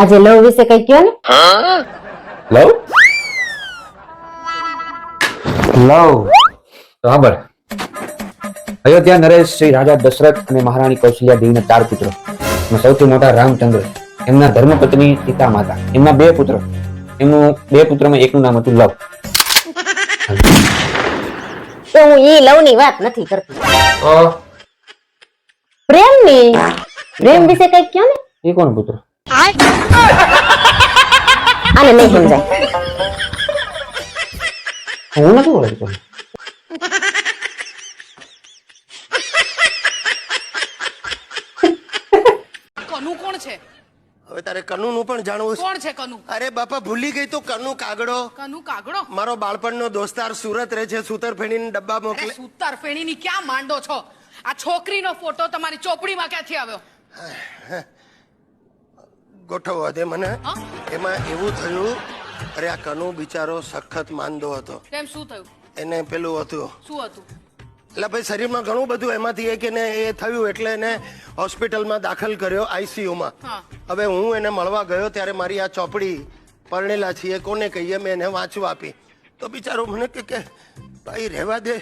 આજે લવ વિશે કઈ કયો ને? લવ? લવ. સાંભળ અયોધ્યા નરેશ શ્રી રાજા દશરથ અને મહારાણી કૌશલ્યા દેવીના ચાર પુત્રો સૌથી મોટા રામચંદ્ર એમના ધર્મપત્ની સીતા માતા એમના બે પુત્ર. એમનું બે પુત્રમાં એકનું નામ હતું લવ. તો હું ઈ લવની વાત નથી કરતી. પ્રેમની પ્રેમ વિશે કઈ કયો ને. એ કોણ પુત્ર? આને નહીં સમજાય. હું નથી બોલતો કનુ કોણ છે? હવે તારે કનુ નું પણ જાણવું છે. કોણ છે કનુ? અરે બાપા ભૂલી ગઈ તો કનુ કાગડો. કનુ કાગડો? મારો બાળપણનો દોસ્તાર સુરત રહે છે સૂતર ફેણીને ડબ્બા મોકલે. સૂતર ફેણીની ક્યાં માંડો છો? આ છોકરીનો ફોટો તમારી ચોપડીમાં ક્યાંથી આવ્યો? ગોઠવવા દે મને. એમાં એવું થયું અરે આ કનુ બિચારો સખત માંદો હતો. કેમ શું થયું? એને પેલું હતું. શું હતું? એટલે ભાઈ શરીરમાં ઘણું બધું એમાંથી એક એને એ થયું એટલે એને હોસ્પિટલમાં દાખલ કર્યો આઈસીયુમાં હવે હું એને મળવા ગયો ત્યારે મારી આ ચોપડી પરણેલા છીએ કોને કહીએ મેં એને વાંચવા આપી. તો બિચારો મને કે કે ભાઈ રહેવા દે.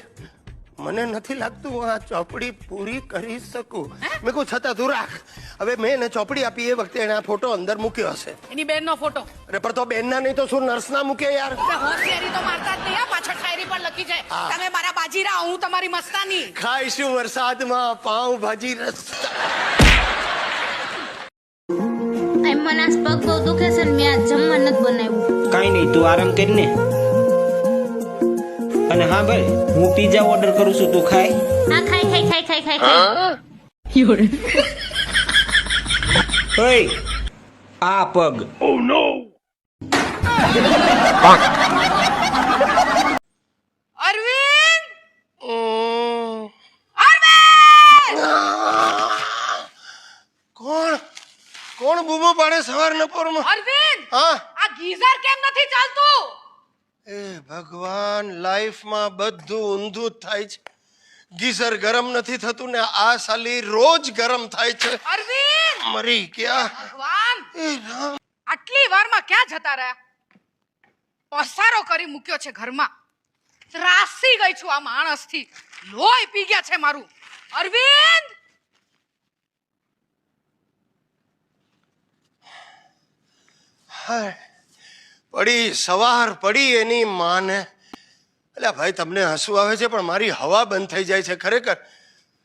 મને નથી લાગતું હું આ ચોપડી પૂરી કરી શકું. મેં કહું છતાં તું રાખ. હવે મેં એને ચોપડી આપી એ વખતે એને આ ફોટો અંદર મૂક્યો હશે. એની બેનનો ફોટો. અરે પણ તો બેનના નહીં તો શું નર્સના મૂકે યાર? હોશિયારી તો મારતા જ નહીં આ પાછળ શાયરી પણ લખી છે. તમે મારા બાજીરા હું તમારી મસ્તાની. ખાઈશું વરસાદમાં પાઉં ભાજી રસ્તા. એમ મને પગ બહુ દુખે છે ને મેં આ જમવા નથી બનાવ્યું. કાંઈ નહીં તું આરામ કરીને અને હા ભાઈ હું પીઝા ઓર્ડર કરું છું તું ખાય. આ ખાઈ ખાઈ ખાઈ ખાઈ ખાઈ ખાઈ ઓય આ પગ. અરવિંદ! અરવિંદ! કોણ? કોણ બૂમો પાડે સવારના પોરમાં અરવિંદ! હા? આ ગીઝર કેમ નથી ચાલતું? એ ભગવાન લાઈફમાં બધું ઊંધું જ થાય છે. ગીઝર ગરમ નથી થતું ને આ સાલી રોજ ગરમ થાય છે. અરવિંદ! મરી ગયા. ભગવાન! એ રામ. આટલી વારમાં ક્યાં જતા રહ્યા? પસારો કરી મૂક્યો છે ઘરમાં. ત્રાસી ગઈ છું આ માણસથી. લોહી પી ગયા છે મારું. અરવિંદ! હાય. પડી સવાર પડી એની માને. એટલે ભાઈ તમને હસવું આવે છે પણ મારી હવા બંધ થઈ જાય છે ખરેખર.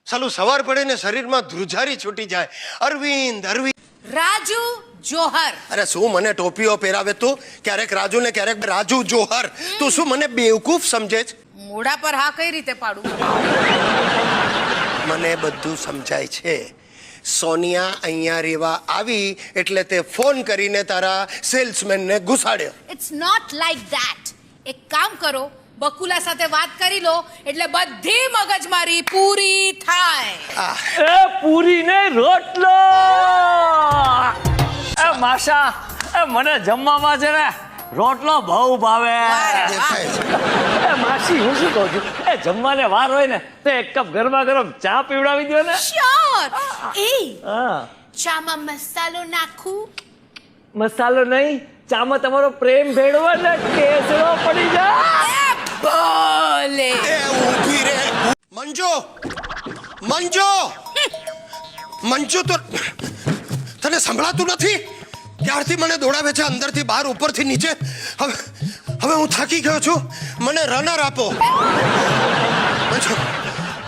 સાલું સવાર પડે ને શરીરમાં ધ્રુજારી છૂટી જાય. અરવિંદ અરવિંદ. રાજુ જોહર. અરે શું મને ટોપીઓ પહેરાવે તું? ક્યારેક રાજુ ને ક્યારેક રાજુ જોહર. તું શું મને બેવકૂફ સમજે છે? મોઢા પર હા કઈ રીતે પાડું? મને બધું સમજાય છે. સોનિયા અહીંયા રેવા આવી એટલે તે ફોન કરીને તારા સેલ્સમેનને ઘુસાડ્યો ઇટ્સ નોટ લાઈક ધેટ એક કામ કરો બકુલા સાથે વાત કરી લો એટલે બધી મગજમારી પૂરી થાય. એ પૂરી ને રોટલો! એ માશા એ મને જમવામાં છે ને રોટલો બહુ ભાવે. છે એ માસી હું શું કહું છું? એ જમવાને વાર હોય ને તો એક કપ ગરમા ગરમ ચા પીવડાવી દો ને. શ્યોર. એ હા. ચામાં મસાલો નાખું? મસાલો નહીં ચામાં તમારો પ્રેમ ભેળવો ને ટેસડો પડી જાય. ભલે. એ ઊભી રે. મંજો મંજો. મંજો તો તને સંભળાતું નથી? ત્યારથી મને દોડાવે છે અંદરથી બહાર ઉપરથી નીચે. હવે હવે હું થાકી ગયો છું. મને રનર આપો.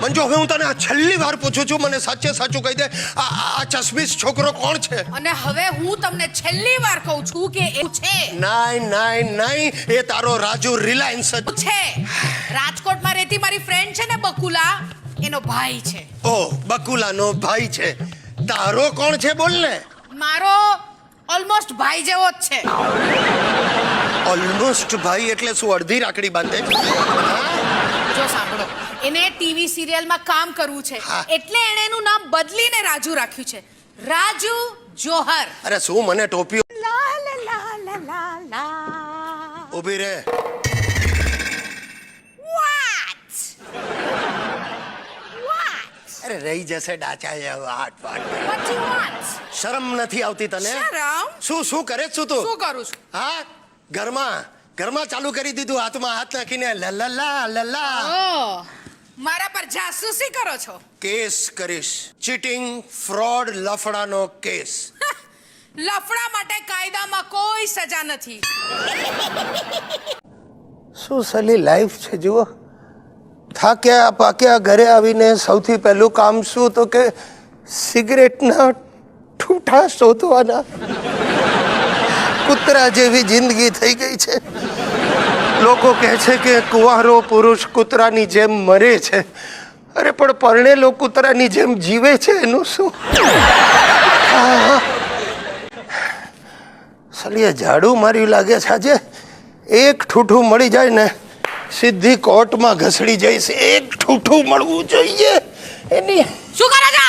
મંજો હવે હું તને આ છેલ્લી વાર પૂછું છું મને સાચે સાચું કહી દે. આ આ ચશ્મીસ છોકરો કોણ છે? અને હવે હું તમને છેલ્લી વાર કહું છું કે એ છે. નાઈ નાઈ નાઈ એ તારો રાજુ રિલાયન્સ જ. છે. રાજકોટમાં રહેતી મારી ફ્રેન્ડ છે ને બકુલા એનો ભાઈ છે. ઓ બકુલાનો ભાઈ છે. તારો કોણ છે બોલ ને. મારો ઓલમોસ્ટ ભાઈ જેવો જ છે. ઓલમોસ્ટ ભાઈ એટલે શું અડધી રાખડી બાંધે? જો સાંભળો એને ટીવી સિરિયલમાં કામ કરવું છે. એટલે એણે એનું નામ બદલીને રાજુ રાખ્યું છે. રાજુ જોહર. અરે શું મને ટોપી લા લા લા લા લા ઊભી ઊભી રે What? What? અરે રહી જશે ડાચાએ હવે હાથ વાટ What do you want? શરમ નથી આવતી તને? શરમ? શું શું કરે છું તું? શું કરું છું? હા ઘરમાં ઘરમાં ચાલુ કરી દીધું હાથમાં હાથ નાખીને લલલા લલા ઓહ, મારા પર જાસૂસી કરો છો? કેસ કરીશ. ચીટિંગ ફ્રોડ લફડાનો કેસ. લફડા માટે કાયદામાં કોઈ સજા નથી. શું સલી લાઈફ છે જુઓ. થાક્યા પાક્યા ઘરે આવીને સૌથી પહેલું કામ શું? તો કે સિગરેટના ઠૂઠા શોધવાના. કૂતરા જેવી જિંદગી થઈ ગઈ છે. લોકો કહે છે કે કુંવારો પુરુષ કૂતરાની જેમ મરે છે. અરે, પણ પરણેલો કૂતરાની જેમ જીવે છે, એનું શું. સલીએ ઝાડુ માર્યું લાગે છે આજે. એક ઠૂઠું મળી જાય ને સીધી કોર્ટમાં ઘસડી જઈશ. એક ઠૂઠું મળવું જોઈએ. એની શું કરો છો?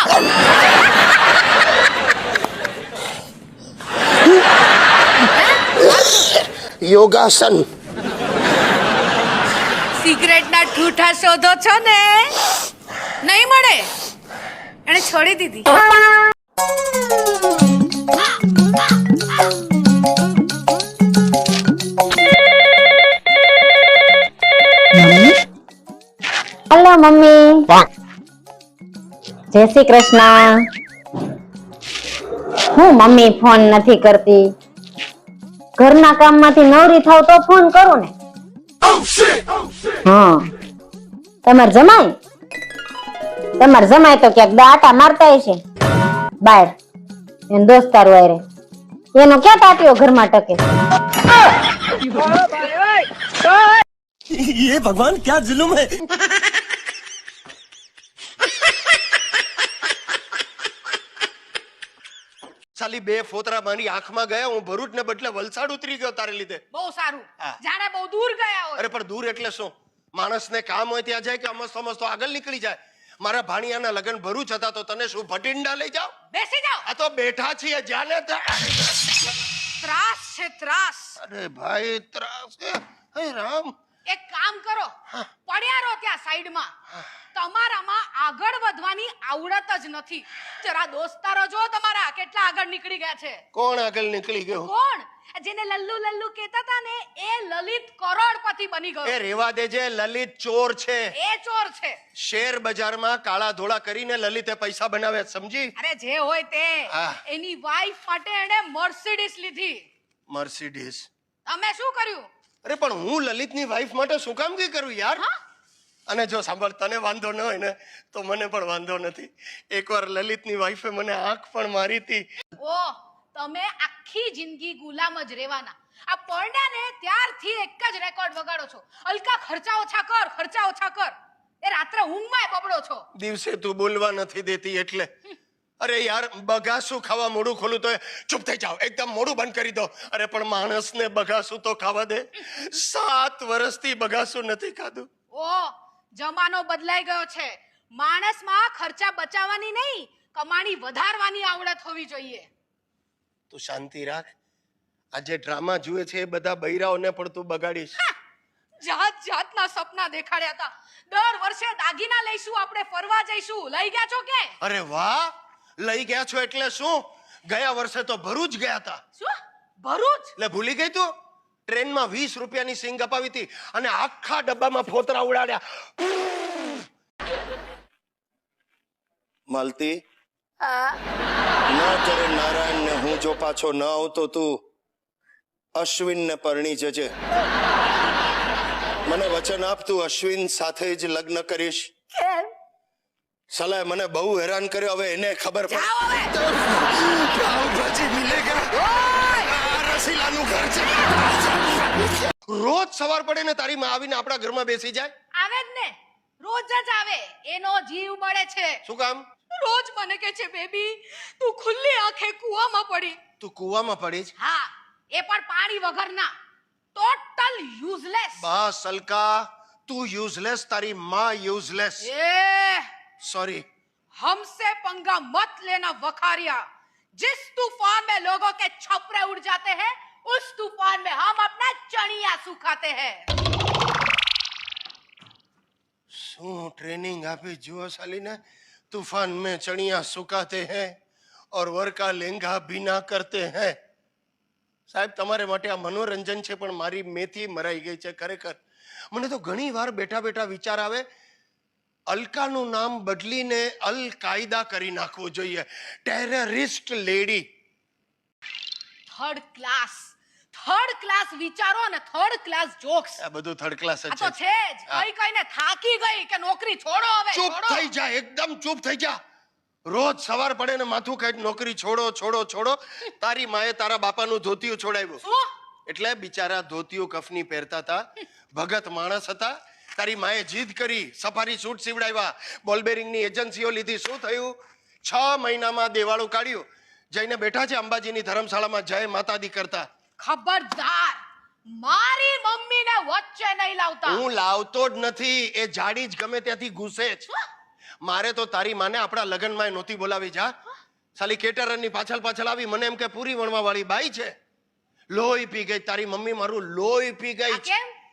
યોગાસન. સિગરેટના ઠૂઠા શોધો છો ને? નહીં મળે? એને છોડી દીધી. મમ્મી જય શ્રી કૃષ્ણ હું મમ્મી ફોન નથી કરતી ઘરના કામમાંથી નવરી થાવ તો ફોન કરું ને હા તમાર જમાય તમાર જમાય તો ક્યાંક દાટા મારતા હશે બાર એનો દોસ્તાર વાયરે એનો ક્યાં ટાટીઓ ઘરમાં ટકે ये भगवान क्या जुलुम है સાલી બે ફોતરા મારી આંખમાં ગયા હું ભરૂચ ને બદલે વલસાડ ઉતરી ગયો તારે લીધે. બહુ સારું. હા. જાણે બહુ દૂર ગયા હોય. અરે પણ દૂર એટલે શું? માણસને કામ હોય ત્યાં જાય કે અમસ્તો અમસ્તો આગળ નીકળી જાય? મારા ભાણિયાના લગ્ન ભરૂચ હતા તો તને શું ભટિંડા લઈ જાઓ? બેસી જાઓ. આ તો બેઠા છીએ જાને ત્યાં. ત્રાસ છે ત્રાસ. અરે ભાઈ ત્રાસ છે. હે રામ. એક કામ કરો. પડ્યા રહો ત્યાં સાઈડમાં. તમારામાં આગળ વધવાની આવડત જ નથી. જરા દોસ્તારો જો તમારા કેટલા આગળ નીકળી ગયા છે. કોણ આગળ નીકળી ગયો? કોણ? જેને લલ્લુ લલ્લુ કહેતા હતા ને એ લલિત કરોડપતિ બની એ રેવા દેજે લલિત ચોર છે. એ ચોર છે. શેર બજારમાં કાળા ધોળા કરીને લલિતે પૈસા બનાવ્યા સમજી? અરે જે હોય તે. એની વાઈફ માટે એને મર્સિડીસ લીધી. મર્સિડીસ તમે શું કર્યું? અરે પણ હું લલિતની વાઈફ માટે શું કામ કઈ કરું યાર? હા? અને જો સાંભળ તને વાંધો ન હોય ને તો મને પણ વાંધો નથી. એકવાર લલિતની વાઈફે મને આંખ પણ મારી હતી. ઓ તમે આખી જિંદગી ગુલામ જ રહેવાના. આ પરણ્યા ને ત્યારથી એક જ રેકોર્ડ વગાડો છો. અલકા ખર્ચા ઓછા કર ખર્ચા ઓછા કર. એ રાત્રે ઊંઘમાં બબડો છો. દિવસે તું બોલવા નથી દેતી એટલે. અરે યાર બગાસું ખાવા મોડું ખોલું તો ચૂપ થઈ જાઓ. એકદમ મોડું બંધ કરી દો. અરે પણ માણસને બગાસું તો ખાવા દે. સાત વર્ષથી બગાસું નથી ખાધું. ઓ જમાનો બદલાઈ ગયો છે. માણસમાં ખર્ચા બચાવવાની નહીં કમાણી વધારવાની આવડત હોવી જોઈએ. તું શાંતિ રાખ. આ જે ડ્રામા જુએ છે એ બધા બૈરાઓને પણ તું બગાડીશ. જાત જાતના સપના દેખાડ્યા હતા. દર વર્ષે દાગીના લઈશું આપણે ફરવા જઈશું. લઈ ગયા છો કે? અરે વાહ! લઈ ગયા છો એટલે શું? ગયા વર્ષે તો ભરૂચ ગયા હતા. શું? ભરૂચ? એટલે ભૂલી ગઈ તું? ટ્રેનમાં વીસ રૂપિયાની સિંગ અપાવી હતી અને આખા ડબ્બામાં ફોતરા ઉડાડ્યા. માલતી ન કરે નારાયણ ને હું જો પાછો ન આવતો તું અશ્વિન ને પરણી જજે. મને વચન આપ તું અશ્વિન સાથે જ લગ્ન કરીશ. સલાહ મને બહુ હેરાન કર્યો. હવે એને ખબર રસીલાનું ઘર છે. રોજ સવાર પડે ને તારી માં આવીને આપણા ઘરમાં બેસી જાય. આવે જ ને. રોજ જ આવે. એનો જીવ બળે છે. શું કામ? રોજ મને કહે છે બેબી તું ખુલ્લી આંખે કૂવામાં પડી. તું કૂવામાં પડી જ હા એ પણ પાણી વગરના. ટોટલ યુઝલેસ બસ અલકા તું યુઝલેસ તારી માં યુઝલેસ એ સોરી हमसे पंगा मत लेना वखारिया जिस तूफान में लोगों के छपरे उड़ जाते हैं उस तूफान में हम अपना चणिया सुखाते हैं શું ટ્રેનિંગ આપી જુઓ સાલીને तूफान में चढ़िया सुखाते हैं और वर का लेंगा भीना करते हैं સાહેબ તમારે માટે આ મનોરંજન છે પણ મારી મેથી મરાઈ ગઈ છે ખરેખર મને તો ઘણી વાર બેઠા બેઠા વિચાર આવે અલકાનું નામ બદલીને અલ કાયદા કરી નાખવું જોઈએ. Terrorist lady third class third class વિચારો અને થર્ડ ક્લાસ જોક્સ આ બધું થર્ડ ક્લાસ આ તો છે. છે જ. કઈ કઈને થાકી ગઈ કે નોકરી છોડો હવે ચૂપ થઈ જા એકદમ ચૂપ થઈ જા. રોજ સવાર પડે ને માથું ખાઈ નોકરી છોડો છોડો છોડો. તારી માએ તારા બાપાનું ધોતિયું છોડાવ્યું. એટલે બિચારા ધોતિયું કફની પહેરતા હતા ભગત માણસ હતા. તારી માએ જીદ કરી સફારી સૂટ સીવડાવ્યા. બોલબેરિંગની એજન્સીઓ લીધી. શું થયું? છ મહિનામાં દેવાળું કાઢ્યું. જઈને બેઠા છે અંબાજીની ધર્મશાળામાં. જય માતાદી કરતા. ખબરદાર. મારી મમ્મીને વચ્ચે નહીં લાવતા. હું લાવતો જ નથી. એ જાડી જ ગમે ત્યાંથી ઘૂસે જ. મારે તો તારી માને આપણા લગ્નમાં નહોતી બોલાવી જા. સાલી કેટરરની પાછળ પાછળ આવી. મને એમ કે પૂરી વણવા વાળી બાઈ છે. લોહી પી ગઈ. તારી મમ્મી મારું લોહી પી ગઈ છે. કેમ?